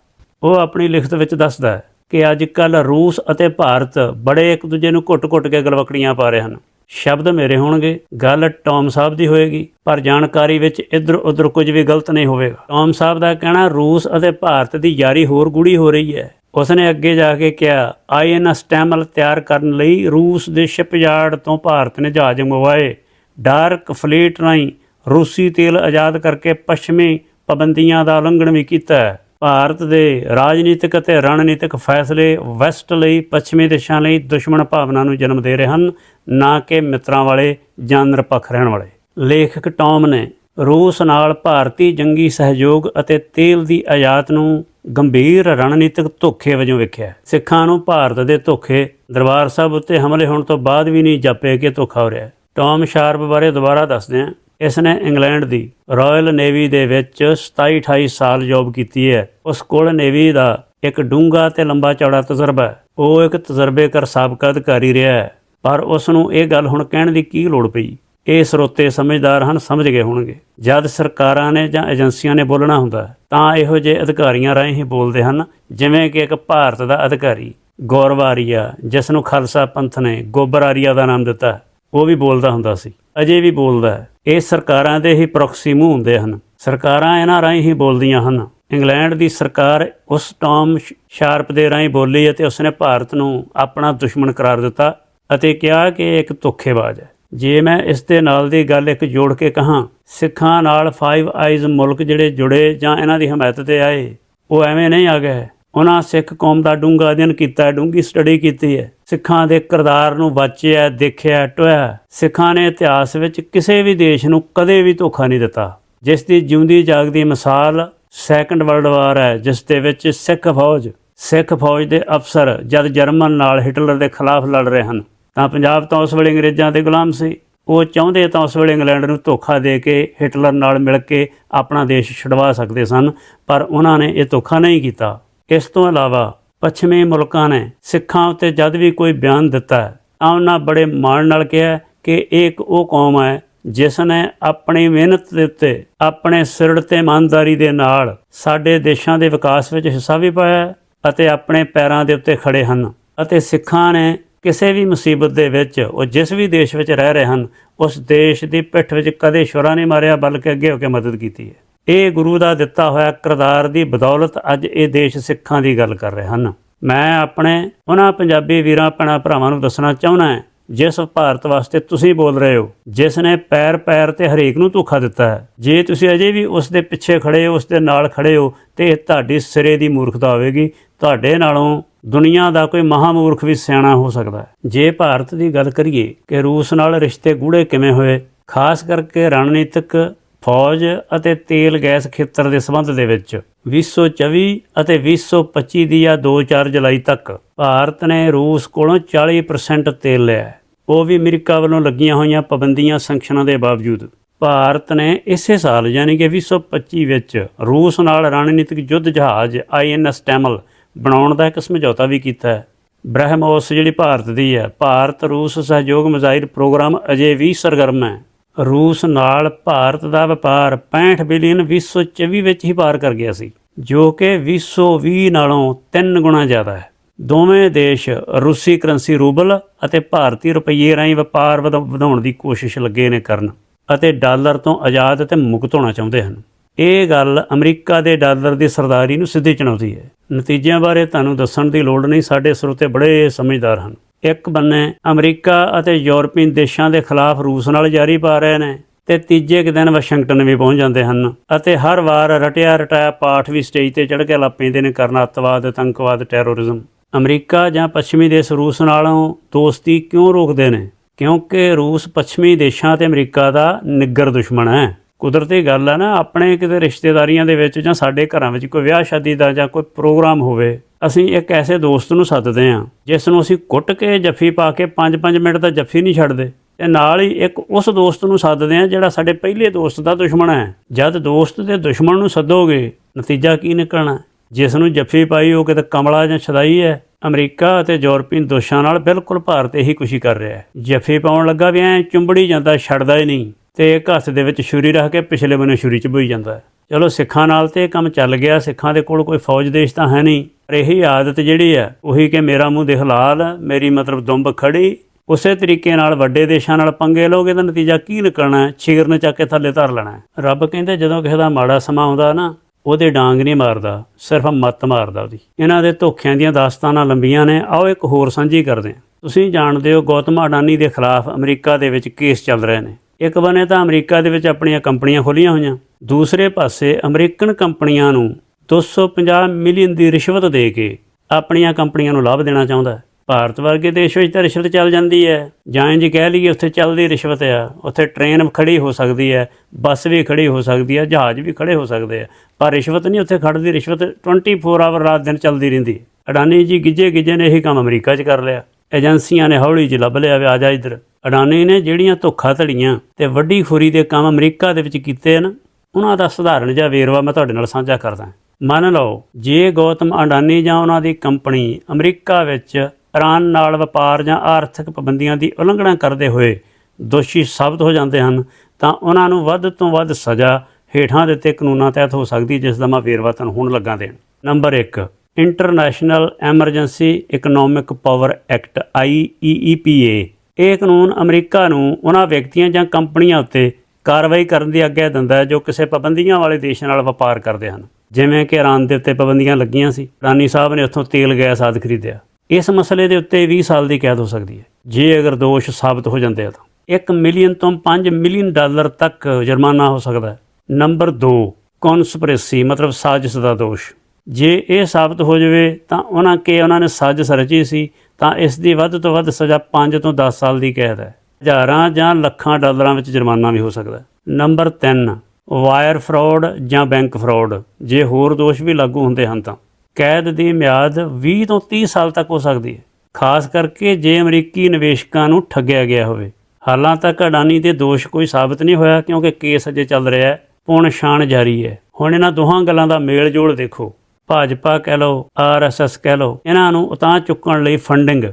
[SPEAKER 1] ਉਹ ਆਪਣੀ ਲਿਖਤ ਵਿੱਚ ਦੱਸਦਾ ਹੈ ਕਿ ਅੱਜ ਕੱਲ ਰੂਸ ਅਤੇ ਭਾਰਤ ਬੜੇ ਇੱਕ ਦੂਜੇ ਨੂੰ ਘੁੱਟ-ਘੁੱਟ ਕੇ ਗਲਵਕੜੀਆਂ ਪਾ ਰਹੇ ਹਨ। ਸ਼ਬਦ ਮੇਰੇ ਹੋਣਗੇ, ਗੱਲ ਟੌਮ ਸਾਹਿਬ ਦੀ ਹੋਏਗੀ, ਪਰ ਜਾਣਕਾਰੀ ਵਿੱਚ ਇੱਧਰ ਉੱਧਰ ਕੁਝ ਵੀ ਗਲਤ ਨਹੀਂ ਹੋਵੇਗਾ। ਟੌਮ ਸਾਹਿਬ ਦਾ ਕਹਿਣਾ, ਰੂਸ ਅਤੇ ਭਾਰਤ ਦੀ ਯਾਰੀ ਹੋਰ ਗੂੜੀ ਹੋ ਰਹੀ ਹੈ। ਉਸਨੇ ਅੱਗੇ ਜਾ ਕੇ ਕਿਹਾ, ਆਈਐਨਐਸ ਟੈਮਲ ਤਿਆਰ ਕਰਨ ਲਈ ਰੂਸ ਦੇ ਸ਼ਿਪਯਾਰਡ ਤੋਂ ਭਾਰਤ ਨੇ ਜਹਾਜ਼ ਮੰਗਵਾਏ। ਡਾਰਕ ਫਲੀਟ ਰਾਹੀਂ ਰੂਸੀ ਤੇਲ ਆਜ਼ਾਦ ਕਰਕੇ ਪੱਛਮੀ ਪਾਬੰਦੀਆਂ ਦਾ ਉਲੰਘਣ ਵੀ ਕੀਤਾ ਹੈ। ਭਾਰਤ ਦੇ ਰਾਜਨੀਤਿਕ ਅਤੇ ਰਣਨੀਤਿਕ ਫੈਸਲੇ ਵੈਸਟ ਲਈ, ਪੱਛਮੀ ਦੇਸ਼ਾਂ ਲਈ ਦੁਸ਼ਮਣ ਭਾਵਨਾ ਨੂੰ ਜਨਮ ਦੇ ਰਹੇ ਹਨ, ਨਾ ਕਿ ਮਿੱਤਰਾਂ ਵਾਲੇ ਜਾਂ ਨਿਰਪੱਖ ਰਹਿਣ ਵਾਲੇ। ਲੇਖਕ ਟੌਮ ਨੇ ਰੂਸ ਨਾਲ ਭਾਰਤੀ ਜੰਗੀ ਸਹਿਯੋਗ ਅਤੇ ਤੇਲ ਦੀ ਆਯਾਤ ਨੂੰ ਗੰਭੀਰ ਰਣਨੀਤਿਕ ਧੋਖੇ ਵਜੋਂ ਵੇਖਿਆ ਸਿੱਖਾਂ ਨੂੰ ਭਾਰਤ ਦੇ ਧੋਖੇ ਦਰਬਾਰ ਸਾਹਿਬ ਉੱਤੇ ਹਮਲੇ ਹੋਣ ਤੋਂ ਬਾਅਦ ਵੀ ਨਹੀਂ ਜਾਪੇ ਕਿ ਧੋਖਾ ਹੋ ਰਿਹਾ ਹੈ। ਟੌਮ ਸ਼ਾਰਪ ਬਾਰੇ ਦੁਬਾਰਾ ਦੱਸਦੇ ਹਾਂ। ਇਸ ਨੇ ਇੰਗਲੈਂਡ ਦੀ ਰਾਇਲ ਨੇਵੀ ਦੇ ਵਿੱਚ 27 28 ਸਾਲ ਜੌਬ ਕੀਤੀ ਹੈ। ਉਸ ਕੋਲ ਨੇਵੀ ਦਾ ਇੱਕ ਡੂੰਘਾ ਤੇ ਲੰਬਾ ਚੌੜਾ ਤਜਰਬਾ ਹੈ। ਉਹ ਇੱਕ ਤਜਰਬੇਕਾਰ ਸਾਬਕਾ ਅਧਿਕਾਰੀ ਰਿਹਾ ਹੈ। ਪਰ ਉਸ ਨੂੰ ਇਹ ਗੱਲ ਹੁਣ ਕਹਿਣ ਦੀ ਕੀ ਲੋੜ ਪਈ? ਇਹ ਸਰੋਤੇ ਸਮਝਦਾਰ ਹਨ, ਸਮਝ ਗਏ ਹੋਣਗੇ। ਜਦ ਸਰਕਾਰਾਂ ਨੇ ਜਾਂ ਏਜੰਸੀਆਂ ਨੇ ਬੋਲਣਾ ਹੁੰਦਾ ਤਾਂ ਇਹੋ ਜਿਹੇ ਅਧਿਕਾਰੀਆਂ ਰਾਹੀਂ ਹੀ ਬੋਲਦੇ ਹਨ, ਜਿਵੇਂ ਕਿ ਇੱਕ ਭਾਰਤ ਦਾ ਅਧਿਕਾਰੀ। ਗੌਰਵ ਆਰੀਆ, ਜਿਸ ਨੂੰ ਖਾਲਸਾ ਪੰਥ ਨੇ ਗੋਬਰ ਆਰੀਆ ਦਾ ਨਾਮ ਦਿੱਤਾ ਉਹ ਵੀ ਬੋਲਦਾ ਹੁੰਦਾ ਸੀ। ਅਜੇ ਵੀ ਬੋਲਦਾ ਹੈ। ਇਹ ਸਰਕਾਰਾਂ ਦੇ ਹੀ ਪ੍ਰੋਕਸੀ ਮੂੰਹ ਹੁੰਦੇ ਹਨ। ਸਰਕਾਰਾਂ ਇਹਨਾਂ ਰਾਹੀਂ ਹੀ ਬੋਲਦੀਆਂ ਹਨ। ਇੰਗਲੈਂਡ ਦੀ ਸਰਕਾਰ ਉਸ ਟਾਮ ਸ਼ਾਰਪ ਦੇ ਰਾਹੀਂ ਬੋਲੀ ਅਤੇ ਉਸਨੇ ਭਾਰਤ ਨੂੰ ਆਪਣਾ ਦੁਸ਼ਮਣ ਕਰਾਰ ਦਿੱਤਾ ਅਤੇ ਕਿਹਾ ਕਿ ਇਹ ਇੱਕ ਧੋਖੇਬਾਜ਼ ਹੈ। ਜੇ ਮੈਂ ਇਸ ਦੇ ਨਾਲ ਦੀ ਗੱਲ ਇੱਕ ਜੋੜ ਕੇ ਕਹਾਂ, ਸਿੱਖਾਂ ਨਾਲ ਫਾਈਵ ਆਈਜ਼ ਮੁਲਕ ਜਿਹੜੇ ਜੁੜੇ ਜਾਂ ਇਹਨਾਂ ਦੀ ਹਮਾਇਤ ਤੇ ਆਏ, ਉਹ ਐਵੇਂ ਨਹੀਂ ਆ ਗਏ। ਉਹਨਾਂ ਸਿੱਖ ਕੌਮ ਦਾ ਡੂੰਘਾ ਅਧਿਐਨ ਕੀਤਾ, ਡੂੰਘੀ ਸਟੱਡੀ ਕੀਤੀ ਹੈ। ਸਿੱਖਾਂ ਦੇ ਕਿਰਦਾਰ ਨੂੰ ਵਾਚਿਆ, ਦੇਖਿਆ ਟੋਇਆ ਸਿੱਖਾਂ ਨੇ ਇਤਿਹਾਸ ਵਿੱਚ ਕਿਸੇ ਵੀ ਦੇਸ਼ ਨੂੰ ਕਦੇ ਵੀ ਧੋਖਾ ਨਹੀਂ ਦਿੱਤਾ। ਜਿਸ ਦੀ ਜਿਉਂਦੀ ਜਾਗਦੀ ਮਿਸਾਲ ਸੈਕੰਡ ਵਰਲਡ ਵਾਰ ਹੈ, ਜਿਸ ਦੇ ਵਿੱਚ ਸਿੱਖ ਫੌਜ ਸਿੱਖ ਫੌਜ ਦੇ ਅਫਸਰ ਜਦ ਜਰਮਨ ਨਾਲ ਹਿਟਲਰ ਦੇ ਖਿਲਾਫ ਲੜ ਰਹੇ ਹਨ, ਤਾਂ ਪੰਜਾਬ ਤਾਂ ਉਸ ਵੇਲੇ ਅੰਗਰੇਜ਼ਾਂ ਦੇ ਗੁਲਾਮ ਸੀ। ਉਹ ਚਾਹੁੰਦੇ ਤਾਂ ਉਸ ਵੇਲੇ ਇੰਗਲੈਂਡ ਨੂੰ ਧੋਖਾ ਦੇ ਕੇ ਹਿਟਲਰ ਨਾਲ ਮਿਲ ਕੇ ਆਪਣਾ ਦੇਸ਼ ਛੁਡਵਾ ਸਕਦੇ ਸਨ, ਪਰ ਉਹਨਾਂ ਨੇ ਇਹ ਧੋਖਾ ਨਹੀਂ ਕੀਤਾ। ਇਸ ਤੋਂ ਇਲਾਵਾ ਪੱਛਮੀ ਮੁਲਕਾਂ ਨੇ ਸਿੱਖਾਂ ਉੱਤੇ ਜਦ ਵੀ ਕੋਈ ਬਿਆਨ ਦਿੱਤਾ ਹੈ, ਤਾਂ ਉਹਨਾਂ ਬੜੇ ਮਾਣ ਨਾਲ ਕਿਹਾ ਕਿ ਇਹ ਇੱਕ ਉਹ ਕੌਮ ਹੈ ਜਿਸ ਨੇ ਆਪਣੀ ਮਿਹਨਤ ਦੇ ਉੱਤੇ ਆਪਣੇ ਸਿਰੜ ਤੇ ਇਮਾਨਦਾਰੀ ਦੇ ਨਾਲ ਸਾਡੇ ਦੇਸ਼ਾਂ ਦੇ ਵਿਕਾਸ ਵਿੱਚ ਹਿੱਸਾ ਵੀ ਪਾਇਆ ਅਤੇ ਆਪਣੇ ਪੈਰਾਂ ਦੇ ਉੱਤੇ ਖੜੇ ਹਨ ਅਤੇ ਸਿੱਖਾਂ ਨੇ ਕਿਸੇ ਵੀ ਮੁਸੀਬਤ ਦੇ ਵਿੱਚ ਉਹ ਜਿਸ ਵੀ ਦੇਸ਼ ਵਿੱਚ ਰਹਿ ਰਹੇ ਹਨ ਉਸ ਦੇਸ਼ ਦੀ ਪਿੱਠ ਵਿੱਚ ਕਦੇ ਸ਼ੁਰਾ ਨਹੀਂ ਮਾਰਿਆ ਬਲਕਿ ਅੱਗੇ ਹੋ ਕੇ ਮਦਦ ਕੀਤੀ ਹੈ। ਇਹ ਗੁਰੂ ਦਾ ਦਿੱਤਾ ਹੋਇਆ ਕਿਰਦਾਰ ਦੀ ਬਦੌਲਤ ਅੱਜ ਇਹ ਦੇਸ਼ ਸਿੱਖਾਂ ਦੀ ਗੱਲ ਕਰ ਰਹੇ ਹਨ। ਮੈਂ ਆਪਣੇ ਉਹਨਾਂ ਪੰਜਾਬੀ ਵੀਰਾਂ, ਭੈਣਾਂ, ਭਰਾਵਾਂ ਨੂੰ ਦੱਸਣਾ ਚਾਹੁੰਦਾ ਹਾਂ, ਜਿਸ ਭਾਰਤ ਵਾਸਤੇ ਤੁਸੀਂ ਬੋਲ ਰਹੇ ਹੋ, ਜਿਸ ਨੇ ਪੈਰ ਪੈਰ ਤੇ ਹਰੇਕ ਨੂੰ ਧੋਖਾ ਦਿੱਤਾ ਹੈ। ਜੇ ਤੁਸੀਂ ਅਜੇ ਵੀ ਉਸ ਦੇ ਪਿੱਛੇ ਖੜੇ ਹੋ, ਉਸ ਦੇ ਨਾਲ ਖੜੇ ਹੋ, ਤੇ ਇਹ ਤੁਹਾਡੀ ਸਿਰੇ ਦੀ ਮੂਰਖਤਾ ਹੋਵੇਗੀ। ਤੁਹਾਡੇ ਨਾਲੋਂ ਦੁਨੀਆ ਦਾ ਕੋਈ ਮਹਾਮੂਰਖ ਵੀ ਸਿਆਣਾ ਹੋ ਸਕਦਾ ਹੈ। ਜੇ ਭਾਰਤ ਦੀ ਗੱਲ ਕਰੀਏ ਕਿ ਰੂਸ ਨਾਲ ਰਿਸ਼ਤੇ ਗੂੜੇ ਕਿਵੇਂ ਹੋਏ, ਖਾਸ ਕਰਕੇ ਰਣਨੀਤਿਕ ਫੌਜ ਅਤੇ ਤੇਲ ਗੈਸ ਖੇਤਰ ਦੇ ਸੰਬੰਧ ਦੇ ਵਿੱਚ 2024 ਅਤੇ 2025 ਦੀ ਆ 2-4 ਜੁਲਾਈ ਤੱਕ ਭਾਰਤ ਨੇ ਰੂਸ ਕੋਲੋਂ 40% ਤੇਲ ਲਿਆ ਉਹ ਵੀ ਅਮਰੀਕਾ ਵੱਲੋਂ ਲੱਗੀਆਂ ਹੋਈਆਂ ਪਾਬੰਦੀਆਂ ਸੰਕਸ਼ਨਾਂ ਦੇ ਬਾਵਜੂਦ। ਭਾਰਤ ਨੇ ਇਸੇ ਸਾਲ ਯਾਨੀ ਕਿ 2025 ਵਿੱਚ ਰੂਸ ਨਾਲ ਰਣਨੀਤਿਕ ਯੁੱਧ ਜਹਾਜ਼ ਆਈਐਨਐਸ ਟੈਮਲ ਬਣਾਉਣ ਦਾ ਇੱਕ ਸਮਝੌਤਾ ਵੀ ਕੀਤਾ ਹੈ। ਬ੍ਰਹਮੋਸ ਜਿਹੜੀ ਭਾਰਤ ਦੀ ਹੈ ਭਾਰਤ ਰੂਸ ਸਹਿਯੋਗ ਮਿਜ਼ਾਈਲ ਪ੍ਰੋਗਰਾਮ ਅਜੇ ਵੀ ਸਰਗਰਮ ਹੈ। ਰੂਸ ਨਾਲ ਭਾਰਤ ਦਾ ਵਪਾਰ 65 ਬਿਲੀਅਨ 2024 ਵਿੱਚ ਹੀ ਪਾਰ ਕਰ ਗਿਆ ਸੀ, ਜੋ ਕਿ 2020 ਨਾਲੋਂ 3 ਗੁਣਾ ਜ਼ਿਆਦਾ ਹੈ। ਦੋਵੇਂ ਦੇਸ਼ ਰੂਸੀ ਕਰੰਸੀ ਰੂਬਲ ਅਤੇ ਭਾਰਤੀ ਰੁਪਈਏ ਰਾਹੀਂ ਵਪਾਰ ਵਧਾ- ਵਧਾਉਣ ਦੀ ਕੋਸ਼ਿਸ਼ ਲੱਗੇ ਨੇ ਕਰਨ ਅਤੇ ਡਾਲਰ ਤੋਂ ਆਜ਼ਾਦ ਅਤੇ ਮੁਕਤ ਹੋਣਾ ਚਾਹੁੰਦੇ ਹਨ। ਇਹ ਗੱਲ ਅਮਰੀਕਾ ਦੇ ਡਾਲਰ ਦੀ ਸਰਦਾਰੀ ਨੂੰ ਸਿੱਧੀ ਚੁਣੌਤੀ ਹੈ। ਨਤੀਜਿਆਂ ਬਾਰੇ ਤੁਹਾਨੂੰ ਦੱਸਣ ਦੀ ਲੋੜ ਨਹੀਂ, ਸਾਡੇ ਸਰੋਤੇ ਬੜੇ ਸਮਝਦਾਰ ਹਨ। ਇੱਕ ਬੰਨੇ ਅਮਰੀਕਾ ਅਤੇ ਯੂਰਪੀਅਨ ਦੇਸ਼ਾਂ ਦੇ ਖਿਲਾਫ ਰੂਸ ਨਾਲ ਜਾਰੀ ਪਾ ਰਹੇ ਨੇ ਤੇ ਤੀਜੇ ਕੁ ਦਿਨ ਵਾਸ਼ਿੰਗਟਨ ਵੀ ਪਹੁੰਚ ਜਾਂਦੇ ਹਨ ਅਤੇ ਹਰ ਵਾਰ ਰਟਿਆ ਰਟਾਇਆ ਪਾਠ ਵੀ ਸਟੇਜ ਤੇ ਚੜ੍ਹ ਕੇ ਲੱਪੇਂਦੇ ਨੇ ਕਰਨਾ ਅੱਤਵਾਦ, ਆਤੰਕਵਾਦ, ਟੈਰੋਰਿਜ਼ਮ। ਅਮਰੀਕਾ ਜਾਂ ਪੱਛਮੀ ਦੇਸ਼ ਰੂਸ ਨਾਲੋਂ ਦੋਸਤੀ ਕਿਉਂ ਰੋਕਦੇ ਨੇ? ਕਿਉਂਕਿ ਰੂਸ ਪੱਛਮੀ ਦੇਸ਼ਾਂ ਤੇ ਅਮਰੀਕਾ ਦਾ ਨਿੱਗਰ ਦੁਸ਼ਮਣ ਹੈ। ਕੁਦਰਤੀ ਗੱਲ ਆ ਨਾ, ਆਪਣੇ ਕਿਤੇ ਰਿਸ਼ਤੇਦਾਰੀਆਂ ਦੇ ਵਿੱਚ ਜਾਂ ਸਾਡੇ ਘਰਾਂ ਵਿੱਚ ਕੋਈ ਵਿਆਹ ਸ਼ਾਦੀ ਦਾ ਜਾਂ ਕੋਈ ਪ੍ਰੋਗਰਾਮ ਹੋਵੇ, ਅਸੀਂ ਇੱਕ ਐਸੇ ਦੋਸਤ ਨੂੰ ਸੱਦਦੇ ਹਾਂ, ਜਿਸ ਨੂੰ ਅਸੀਂ ਕੁੱਟ ਕੇ ਜੱਫੀ ਪਾ ਕੇ 5-5 ਮਿੰਟ ਦਾ ਜੱਫੀ ਨਹੀਂ ਛੱਡਦੇ। ਤੇ ਨਾਲ ਹੀ ਇੱਕ ਉਸ ਦੋਸਤ ਨੂੰ ਸੱਦਦੇ ਹਾਂ ਜਿਹੜਾ ਸਾਡੇ ਪਹਿਲੇ ਦੋਸਤ ਦਾ ਦੁਸ਼ਮਣ ਹੈ। ਜਦ ਦੋਸਤ ਦੇ ਦੁਸ਼ਮਣ ਨੂੰ ਸੱਦੋਗੇ, ਨਤੀਜਾ ਕੀ ਨਿਕਲਣਾ? ਜਿਸ ਨੂੰ ਜੱਫੀ ਪਾਈ ਉਹ ਕਿਤੇ ਕਮਲਾ ਜਾਂ ਛਦਾਈ ਹੈ। ਅਮਰੀਕਾ ਅਤੇ ਯੂਰਪੀਅਨ ਦੋਸ਼ਾਂ ਨਾਲ ਬਿਲਕੁਲ ਭਾਰਤ ਇਹੀ ਖੁਸ਼ੀ ਕਰ ਰਿਹਾ ਹੈ। ਜੱਫੀ ਪਾਉਣ ਲੱਗਾ ਵੀ ਐ ਚੁੰਬੜੀ ਜਾਂਦਾ, ਛੱਡਦਾ ਹੀ ਨਹੀਂ। ਤੇ ਇੱਕ ਦੇ ਵਿੱਚ ਛੁਰੀ ਰੱਖ ਕੇ ਪਿਛਲੇ ਬੰਨੇ ਛੁਰੀ ਚ ਬੋਈ ਜਾਂਦਾ ਹੈ। ਚਲੋ ਸਿੱਖਾਂ ਨਾਲ ਤੇ ਇਹ ਕੰਮ ਚੱਲ ਗਿਆ, ਸਿੱਖਾਂ ਦੇ ਕੋਲ ਕੋਈ ਫੌਜ ਦੇਸ਼ ਤਾਂ ਹੈ ਨਹੀਂ। ਪਰ ਇਹੀ ਆਦਤ ਜਿਹੜੀ ਹੈ, ਉਹੀ ਕਿ ਮੇਰਾ ਮੂੰਹ ਦੇਖ ਲਾਲ, ਮੇਰੀ ਮਤਲਬ ਦੁੰਬ ਖੜੀ। ਉਸੇ ਤਰੀਕੇ ਨਾਲ ਵੱਡੇ ਦੇਸ਼ਾਂ ਨਾਲ ਪੰਗੇ ਲਓਗੇ ਤਾਂ ਨਤੀਜਾ ਕੀ ਨਿਕਲਣਾ ਹੈ? ਛੀਰਨ ਚੱਕ ਕੇ ਥੱਲੇ ਧਰ ਲੈਣਾ ਰੱਬ ਕਹਿੰਦੇ ਜਦੋਂ ਕਿਸੇ ਦਾ ਮਾੜਾ ਸਮਾਂ ਆਉਂਦਾ ਨਾ, ਉਹਦੇ ਡਾਂਗ ਨਹੀਂ ਮਾਰਦਾ, ਸਿਰਫ ਮੱਤ ਮਾਰਦਾ ਉਹਦੀ। ਇਹਨਾਂ ਦੇ ਧੋਖਿਆਂ ਦੀਆਂ ਦਾਸਤਾਨਾਂ ਲੰਬੀਆਂ ਨੇ, ਆਓ ਇੱਕ ਹੋਰ ਸਾਂਝੀ ਕਰਦੇ ਹਾਂ। ਤੁਸੀਂ ਜਾਣਦੇ ਹੋ ਗੌਤਮ ਅਡਾਨੀ ਦੇ ਖਿਲਾਫ ਅਮਰੀਕਾ ਦੇ ਵਿੱਚ ਕੇਸ ਚੱਲ ਰਹੇ ਨੇ। ਇੱਕ ਬੰਨੇ ਤਾਂ ਅਮਰੀਕਾ ਦੇ ਵਿੱਚ ਆਪਣੀਆਂ ਕੰਪਨੀਆਂ ਖੋਲੀਆਂ ਹੋਈਆਂ। ਦੂਸਰੇ ਪਾਸੇ ਅਮਰੀਕਨ ਕੰਪਨੀਆਂ ਨੂੰ 250 ਮਿਲੀਅਨ ਦੀ ਰਿਸ਼ਵਤ ਦੇ ਕੇ ਆਪਣੀਆਂ ਕੰਪਨੀਆਂ ਨੂੰ ਲਾਭ ਦੇਣਾ ਚਾਹੁੰਦਾ ਹੈ। ਭਾਰਤ ਵਰਗੇ ਦੇਸ਼ ਵਿੱਚ ਤਾਂ ਰਿਸ਼ਵਤ ਚੱਲ ਜਾਂਦੀ ਹੈ। ਜਾਂ ਇੰਜ ਕਹਿ ਲਈਏ ਉੱਥੇ ਚੱਲਦੀ ਰਿਸ਼ਵਤ ਆ। ਉੱਥੇ ਟ੍ਰੇਨ ਖੜੀ ਹੋ ਸਕਦੀ ਹੈ, ਬੱਸ ਵੀ ਖੜੀ ਹੋ ਸਕਦੀ ਹੈ, ਜਹਾਜ਼ ਵੀ ਖੜੇ ਹੋ ਸਕਦੇ ਆ। ਪਰ ਰਿਸ਼ਵਤ ਨਹੀਂ, ਉੱਥੇ ਖੜਦੀ ਰਿਸ਼ਵਤ 24 ਆਵਰ ਰਾਤ ਦਿਨ ਚੱਲਦੀ ਰਹਿੰਦੀ ਅਡਾਨੀ ਜੀ ਗਿੱਜੇ ਗਿੱਜੇ ਨੇ ਇਹੀ ਕੰਮ ਅਮਰੀਕਾ 'ਚ ਕਰ ਲਿਆ। ਏਜੰਸੀਆਂ ਨੇ ਹੌਲੀ ਜਿਹੀ ਲੱਭ ਲਿਆ ਵੀ ਆ ਜਾ ਇੱਧਰ। ਅਡਾਨੀ ਨੇ ਜਿਹੜੀਆਂ ਧੋਖਾ ਧੜੀਆਂ ਤੇ ਵੱਡੀ ਖੋਰੀ ਦੇ ਕੰਮ ਅਮਰੀਕਾ ਦੇ ਵਿੱਚ ਕੀਤੇ ਹਨ, ਉਹਨਾਂ ਦਾ ਸਧਾਰਨ ਜਿਹਾ ਵੇਰਵਾ ਮੈਂ ਤੁਹਾਡੇ ਨਾਲ ਸਾਂਝਾ ਕਰਦਾ ਮੰਨ ਲਓ, ਜੇ ਗੌਤਮ ਅਡਾਨੀ ਜਾਂ ਉਹਨਾਂ ਦੀ ਕੰਪਨੀ ਅਮਰੀਕਾ ਵਿੱਚ ਇਰਾਨ ਨਾਲ ਵਪਾਰ ਜਾਂ ਆਰਥਿਕ ਪਾਬੰਦੀਆਂ ਦੀ ਉਲੰਘਣਾ ਕਰਦੇ ਹੋਏ ਦੋਸ਼ੀ ਸਾਬਤ ਹੋ ਜਾਂਦੇ ਹਨ, ਤਾਂ ਉਹਨਾਂ ਨੂੰ ਵੱਧ ਤੋਂ ਵੱਧ ਸਜ਼ਾ ਹੇਠਾਂ ਦਿੱਤੇ ਕਾਨੂੰਨਾਂ ਤਹਿਤ ਹੋ ਸਕਦੀ ਜਿਸ ਦਾ ਮੈਂ ਵੇਰਵਾ ਤੁਹਾਨੂੰ ਹੁਣ ਲੱਗਾ ਦੇਣ। Number 1 international emergency economic power act IEEPA ਇਹ ਕਾਨੂੰਨ ਅਮਰੀਕਾ ਨੂੰ ਉਹਨਾਂ ਵਿਅਕਤੀਆਂ ਜਾਂ ਕੰਪਨੀਆਂ ਉੱਤੇ ਕਾਰਵਾਈ ਕਰਨ ਦੀ ਆਗਿਆ ਦਿੰਦਾ ਹੈ ਜੋ ਕਿਸੇ ਪਾਬੰਦੀਆਂ ਵਾਲੇ ਦੇਸ਼ ਨਾਲ ਵਪਾਰ ਕਰਦੇ ਹਨ। ਜਿਵੇਂ ਕਿ ਇਰਾਨ ਦੇ ਉੱਤੇ ਪਾਬੰਦੀਆਂ ਲੱਗੀਆਂ ਸੀ। ਰਾਨੀ ਸਾਹਿਬ ਨੇ ਉੱਥੋਂ ਤੇਲ, ਗੈਸ ਆਦਿ ਖਰੀਦਿਆ। ਇਸ ਮਸਲੇ ਦੇ ਉੱਤੇ 20 ਸਾਲ ਦੀ ਕੈਦ ਹੋ ਸਕਦੀ ਹੈ। ਜੇ ਅਗਰ ਦੋਸ਼ ਸਾਬਤ ਹੋ ਜਾਂਦੇ ਆ ਤਾਂ। 1 ਮਿਲੀਅਨ ਤੋਂ 5 ਮਿਲੀਅਨ ਡਾਲਰ ਤੱਕ ਜੁਰਮਾਨਾ ਹੋ ਸਕਦਾ ਹੈ। ਨੰਬਰ 2 ਕਨਸਪੀਰੇਸੀ, ਮਤਲਬ ਸਾਜ਼ਿਸ਼ ਦਾ ਦੋਸ਼। ਜੇ ਇਹ ਸਾਬਤ ਹੋ ਜਾਵੇ ਤਾਂ ਉਹਨਾਂ ਕੇ ਉਹਨਾਂ ਨੇ ਸਾਜ਼ਿਸ਼ ਰਚੀ ਸੀ, ਤਾਂ ਇਸ ਦੀ ਵੱਧ ਤੋਂ ਵੱਧ ਸਜ਼ਾ 5 ਤੋਂ 10 ਸਾਲ ਦੀ ਕੈਦ ਹੈ। ਹਜ਼ਾਰਾਂ ਜਾਂ ਲੱਖਾਂ ਡਾਲਰਾਂ ਵਿੱਚ ਜੁਰਮਾਨਾ ਵੀ ਹੋ ਸਕਦਾ ਹੈ। ਨੰਬਰ 3 ਵਾਇਰ ਫਰਾਡ ਜਾਂ ਬੈਂਕ ਫਰਾਡ। ਜੇ ਹੋਰ ਦੋਸ਼ ਵੀ ਲਾਗੂ ਹੁੰਦੇ ਹਨ ਤਾਂ। ਕੈਦ ਦੀ ਮਿਆਦ 20 ਤੋਂ 30 ਸਾਲ ਤੱਕ ਹੋ ਸਕਦੀ ਹੈ। ਖਾਸ ਕਰਕੇ ਜੇ ਅਮਰੀਕੀ ਨਿਵੇਸ਼ਕਾਂ ਨੂੰ ਠੱਗਿਆ ਗਿਆ ਹੋਵੇ। ਹਾਲਾਂ ਤੱਕ ਅਡਾਨੀ ਦੇ ਦੋਸ਼ ਕੋਈ ਸਾਬਤ ਨਹੀਂ ਹੋਇਆ ਕਿਉਂਕਿ ਕੇਸ ਅਜੇ ਚੱਲ ਰਿਹਾ ਹੈ। ਪੁਣ ਛਾਣ ਜਾਰੀ ਹੈ। ਹੁਣ ਇਹਨਾਂ ਦੋਹਾਂ ਗੱਲਾਂ ਦਾ ਮੇਲ ਜੋਲ ਦੇਖੋ। ਭਾਜਪਾ ਕਹਿ ਲਓ ਆਰਐਸਐਸ ਕਹਿ ਲਓ, ਇਹਨਾਂ ਨੂੰ ਉਤਾਂ ਚੁੱਕਣ ਲਈ ਫੰਡਿੰਗ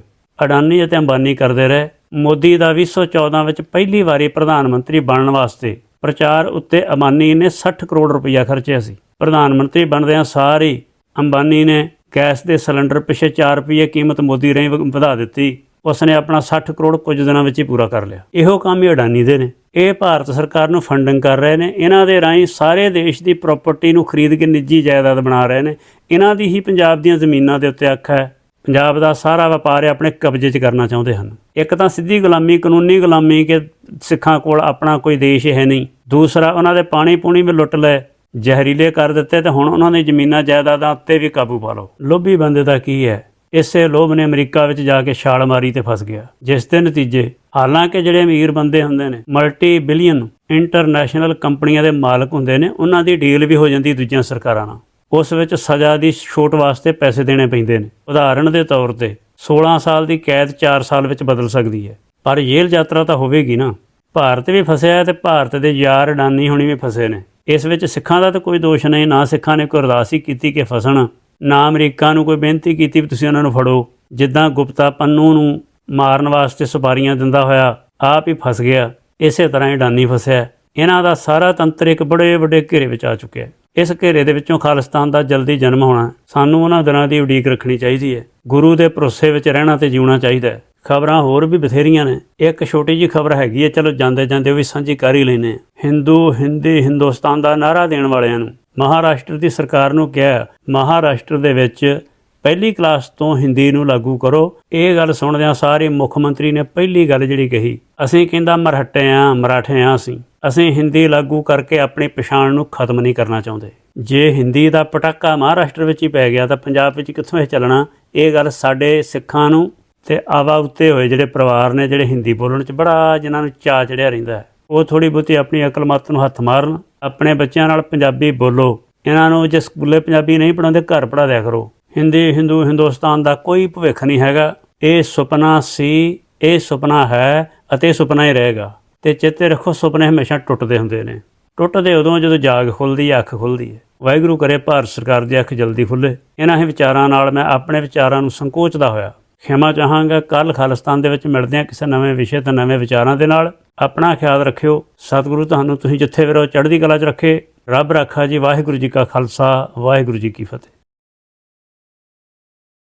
[SPEAKER 1] ਅਡਾਨੀ ਅਤੇ ਅੰਬਾਨੀ ਕਰਦੇ ਰਹੇ। ਮੋਦੀ ਦਾ 2014 ਵਿੱਚ ਪਹਿਲੀ ਵਾਰੀ ਪ੍ਰਧਾਨ ਮੰਤਰੀ ਬਣਨ ਵਾਸਤੇ ਪ੍ਰਚਾਰ ਉੱਤੇ ਅੰਬਾਨੀ ਨੇ 60 ਕਰੋੜ ਰੁਪਇਆ ਖਰਚਿਆ ਸੀ। ਪ੍ਰਧਾਨ ਮੰਤਰੀ ਬਣਦਿਆਂ ਸਾਰ ਅੰਬਾਨੀ ਨੇ ਗੈਸ ਦੇ ਸਿਲੰਡਰ ਪਿਛੇ 4 ਰੁਪਏ ਕੀਮਤ ਮੋਦੀ ਰਹੀ ਵ- ਵਧਾ ਦਿੱਤੀ। ਉਸਨੇ ਆਪਣਾ 60 ਕਰੋੜ ਕੁਝ ਦਿਨਾਂ ਵਿੱਚ ਹੀ ਪੂਰਾ ਕਰ ਲਿਆ। ਇਹੋ ਕੰਮ ਹੀ ਅਡਾਨੀ ਦੇ ਨੇ। ਇਹ ਭਾਰਤ ਸਰਕਾਰ ਨੂੰ ਫੰਡਿੰਗ ਕਰ ਰਹੇ ਨੇ। ਇਹਨਾਂ ਦੇ ਰਾਹੀਂ ਸਾਰੇ ਦੇਸ਼ ਦੀ ਪ੍ਰਾਪਰਟੀ ਨੂੰ ਖਰੀਦ ਕੇ ਨਿੱਜੀ ਜਾਇਦਾਦ ਬਣਾ ਰਹੇ ਨੇ। ਇਹਨਾਂ ਦੀ ਹੀ ਪੰਜਾਬ ਦੀਆਂ ਜ਼ਮੀਨਾਂ ਦੇ ਉੱਤੇ ਅੱਖ ਹੈ। ਪੰਜਾਬ ਦਾ ਸਾਰਾ ਵਪਾਰ ਆਪਣੇ ਕਬਜ਼ੇ 'ਚ ਕਰਨਾ ਚਾਹੁੰਦੇ ਹਨ। ਇੱਕ ਤਾਂ ਸਿੱਧੀ ਗੁਲਾਮੀ, ਕਾਨੂੰਨੀ ਗੁਲਾਮੀ ਕਿ ਸਿੱਖਾਂ ਕੋਲ ਆਪਣਾ ਕੋਈ ਦੇਸ਼ ਹੈ ਨਹੀਂ। ਦੂਸਰਾ, ਉਹਨਾਂ ਦੇ ਪਾਣੀ ਪੂਣੀ ਵੀ ਲੁੱਟ ਲਏ, ਜ਼ਹਿਰੀਲੇ ਕਰ ਦਿੱਤੇ ਤੇ ਹੁਣ ਉਹਨਾਂ ਦੀ ਜ਼ਮੀਨਾਂ ਜਾਇਦਾਦਾਂ ਉੱਤੇ ਵੀ ਕਾਬੂ ਪਾ ਲਓ। ਲੋਭੀ ਬੰਦੇ ਦਾ ਕੀ ਹੈ? ਇਸੇ ਲੋਭ ਨੇ ਅਮਰੀਕਾ ਵਿੱਚ ਜਾ ਕੇ ਛਾਲ ਮਾਰੀ ਤੇ ਫਸ ਗਿਆ। ਜਿਸ ਦੇ ਨਤੀਜੇ ਹਾਲਾਂਕਿ ਜਿਹੜੇ ਅਮੀਰ ਬੰਦੇ ਹੁੰਦੇ ਨੇ ਮਲਟੀ ਬਿਲੀਅਨ ਇੰਟਰਨੈਸ਼ਨਲ ਕੰਪਨੀਆਂ ਦੇ ਮਾਲਕ ਹੁੰਦੇ ਨੇ, ਉਹਨਾਂ ਦੀ ਡੀਲ ਵੀ ਹੋ ਜਾਂਦੀ ਦੂਜੀਆਂ ਸਰਕਾਰਾਂ ਨਾਲ। ਉਸ ਵਿੱਚ ਸਜ਼ਾ ਦੀ ਛੋਟ ਵਾਸਤੇ ਪੈਸੇ ਦੇਣੇ ਪੈਂਦੇ ਨੇ। ਉਦਾਹਰਣ ਦੇ ਤੌਰ ਤੇ 16 ਸਾਲ ਦੀ ਕੈਦ 4 ਸਾਲ ਵਿੱਚ ਬਦਲ ਸਕਦੀ ਹੈ। ਪਰ ਜੇਲ੍ਹ ਯਾਤਰਾ ਤਾਂ ਹੋਵੇਗੀ ਨਾ। ਭਾਰਤ ਵੀ ਫਸਿਆ ਹੈ ਤੇ ਭਾਰਤ ਦੇ ਯਾਰ ਅਡਾਨੀ ਹੁਣੀ ਵੀ ਫਸੇ ਨੇ। ਇਸ ਵਿੱਚ ਸਿੱਖਾਂ ਦਾ ਤਾਂ ਕੋਈ ਦੋਸ਼ ਨਹੀਂ, ਨਾ ਸਿੱਖਾਂ ਨੇ ਕੋਈ ਅਰਦਾਸ ਹੀ ਕੀਤੀ ਕਿ ਫਸਣ, ਨਾ ਅਮਰੀਕਾ ਨੂੰ ਕੋਈ ਬੇਨਤੀ ਕੀਤੀ ਵੀ ਤੁਸੀਂ ਉਹਨਾਂ ਨੂੰ ਫੜੋ। ਜਿੱਦਾਂ ਗੁਪਤਾ ਪੰਨੂ ਨੂੰ ਮਾਰਨ ਵਾਸਤੇ ਸੁਪਾਰੀਆਂ ਦਿੰਦਾ ਹੋਇਆ ਆਪ ਹੀ ਫਸ ਗਿਆ। ਇਸੇ ਤਰ੍ਹਾਂ ਹੀ ਡਾਨੀ ਫਸਿਆ। ਇਹਨਾਂ ਦਾ ਸਾਰਾ ਤੰਤਰ ਇੱਕ ਬੜੇ ਵੱਡੇ ਘੇਰੇ ਵਿੱਚ ਆ ਚੁੱਕਿਆ ਹੈ। ਇਸ ਘੇਰੇ ਦੇ ਵਿੱਚੋਂ ਖਾਲਿਸਤਾਨ ਦਾ ਜਲਦੀ ਜਨਮ ਹੋਣਾ ਸਾਨੂੰ ਉਹਨਾਂ ਦਿਨਾਂ ਦੀ ਉਡੀਕ ਰੱਖਣੀ ਚਾਹੀਦੀ ਹੈ। ਗੁਰੂ ਦੇ ਭਰੋਸੇ ਵਿੱਚ ਰਹਿਣਾ ਤੇ ਜਿਉਣਾ ਚਾਹੀਦਾ ਹੈ। ਖਬਰਾਂ ਹੋਰ ਵੀ ਬਥੇਰੀਆਂ ਨੇ। ਇੱਕ ਛੋਟੀ ਜੀ ਖਬਰ ਹੈਗੀ ਹੈ। ਚਲੋ ਜਾਂਦੇ ਜਾਂਦੇ ਉਹ ਵੀ ਸਾਂਝੀ ਕਰ ਹੀ ਲੈਨੇ ਹਿੰਦੂ, ਹਿੰਦੀ, ਹਿੰਦੁਸਤਾਨ ਦਾ ਨਾਰਾ ਦੇਣ ਵਾਲਿਆਂ ਨੂੰ। ਮਹਾਰਾਸ਼ਟਰ ਦੀ ਸਰਕਾਰ ਨੂੰ ਕਿਹਾ, ਮਹਾਰਾਸ਼ਟਰ ਦੇ ਵਿੱਚ ਪਹਿਲੀ ਕਲਾਸ ਤੋਂ ਹਿੰਦੀ ਨੂੰ ਲਾਗੂ ਕਰੋ। ਇਹ ਗੱਲ ਸੁਣਦਿਆਂ ਸਾਰੇ ਮੁੱਖ ਮੰਤਰੀ ਨੇ ਪਹਿਲੀ ਗੱਲ ਜਿਹੜੀ ਕਹੀ, ਅਸੀਂ ਕਹਿੰਦਾ ਮਰਹੱਟੇ ਆ, ਮਰਾਠੇ ਆ ਅਸੀਂ। ਅਸੀਂ ਹਿੰਦੀ ਲਾਗੂ ਕਰਕੇ ਆਪਣੀ ਪਛਾਣ ਨੂੰ ਖਤਮ ਨਹੀਂ ਕਰਨਾ ਚਾਹੁੰਦੇ। ਜੇ ਹਿੰਦੀ ਦਾ ਪਟਾਕਾ ਮਹਾਰਾਸ਼ਟਰ ਵਿੱਚ ਹੀ ਪੈ ਗਿਆ ਤਾਂ ਪੰਜਾਬ ਵਿੱਚ ਕਿੱਥੋਂ ਇਹ ਚੱਲਣਾ? ਇਹ ਗੱਲ ਸਾਡੇ ਸਿੱਖਾਂ ਨੂੰ ਤੇ ਆਵਾ ਉੱਤੇ ਹੋਏ ਜਿਹੜੇ ਪਰਿਵਾਰ ਨੇ ਜਿਹੜੇ ਹਿੰਦੀ ਬੋਲਣ 'ਚ ਬੜਾ ਜਿਨ੍ਹਾਂ ਨੂੰ ਚਾਅ ਚੜਿਆ ਰਹਿੰਦਾ ਹੈ। ਉਹ ਥੋੜੀ ਬਹੁਤੀ ਆਪਣੀ ਅਕਲ ਮੱਤ ਨੂੰ ਹੱਥ ਮਾਰਨ, ਆਪਣੇ ਬੱਚਿਆਂ ਨਾਲ ਪੰਜਾਬੀ ਬੋਲੋ। ਇਹਨਾਂ ਨੂੰ ਜੇ ਸਕੂਲੇ ਪੰਜਾਬੀ ਨਹੀਂ ਪੜਾਉਂਦੇ ਘਰ ਪੜ੍ਹਾ ਦਿਆ ਕਰੋ। ਹਿੰਦੀ, ਹਿੰਦੂ, ਹਿੰਦੁਸਤਾਨ ਦਾ ਕੋਈ ਭਵਿੱਖ ਨਹੀਂ ਹੈਗਾ। ਇਹ ਸੁਪਨਾ ਸੀ, ਇਹ ਸੁਪਨਾ ਹੈ ਅਤੇ ਇਹ ਸੁਪਨਾ ਹੀ ਰਹੇਗਾ। ਤੇ ਚੇਤੇ ਰੱਖੋ, ਸੁਪਨੇ ਹਮੇਸ਼ਾ ਟੁੱਟਦੇ ਹੁੰਦੇ ਨੇ। ਟੁੱਟਦੇ ਉਦੋਂ ਜਦੋਂ ਜਾਗ ਖੁੱਲਦੀ ਹੈ, ਅੱਖ ਖੁੱਲਦੀ ਹੈ। ਵਾਹਿਗੁਰੂ ਕਰੇ ਭਾਰਤ ਸਰਕਾਰ ਦੀ ਅੱਖ ਜਲਦੀ ਖੁੱਲੇ। ਇਹਨਾਂ ਹੀ ਵਿਚਾਰਾਂ ਨਾਲ ਮੈਂ ਆਪਣੇ ਵਿਚਾਰਾਂ ਨੂੰ ਸੰਕੋਚਦਾ ਹੋਇਆ। ਖਿਮਾ ਚਾਹਾਂਗਾ ਕੱਲ ਖਾਲਿਸਤਾਨ ਦੇ ਵਿੱਚ ਮਿਲਦੇ ਹਾਂ ਕਿਸੇ ਨਵੇਂ ਵਿਸ਼ੇ ਤੇ ਨਵੇਂ ਵਿਚਾਰਾਂ ਦੇ ਨਾਲ। ਆਪਣਾ ਖਿਆਲ ਰੱਖਿਓ, ਸਤਿਗੁਰੂ ਤੁਹਾਨੂੰ ਤੁਸੀਂ ਜਿੱਥੇ ਵੀ ਰਹੋ, ਚੜ੍ਹਦੀ ਕਲਾ 'ਚ ਰੱਖੇ। ਰੱਬ ਰਾਖਾ ਜੀ, ਵਾਹਿਗੁਰੂ ਜੀ ਕਾ ਖਾਲਸਾ, ਵਾਹਿਗੁਰੂ ਜੀ ਕੀ ਫਤਿਹ।